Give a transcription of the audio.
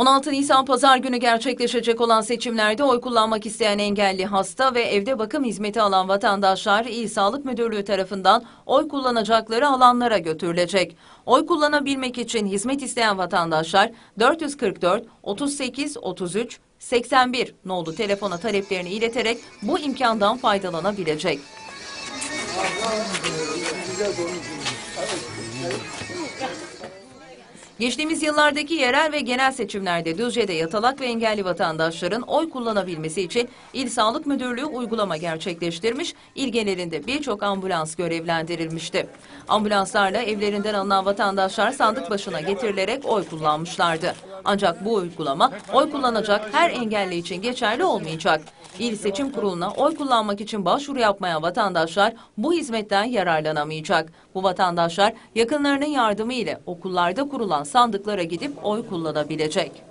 16 Nisan Pazar günü gerçekleşecek olan seçimlerde oy kullanmak isteyen engelli hasta ve evde bakım hizmeti alan vatandaşlar İl Sağlık Müdürlüğü tarafından oy kullanacakları alanlara götürülecek. Oy kullanabilmek için hizmet isteyen vatandaşlar 444 38 33 81 nolu telefona taleplerini ileterek bu imkandan faydalanabilecek. Geçtiğimiz yıllardaki yerel ve genel seçimlerde Düzce'de yatalak ve engelli vatandaşların oy kullanabilmesi için İl Sağlık Müdürlüğü uygulama gerçekleştirmiş, il genelinde birçok ambulans görevlendirilmişti. Ambulanslarla evlerinden alınan vatandaşlar sandık başına getirilerek oy kullanmışlardı. Ancak bu uygulama oy kullanacak her engelli için geçerli olmayacak. İl Seçim Kurulu'na oy kullanmak için başvuru yapmayan vatandaşlar bu hizmetten yararlanamayacak. Bu vatandaşlar yakınlarının yardımı ile okullarda kurulan sandıklara gidip oy kullanabilecek.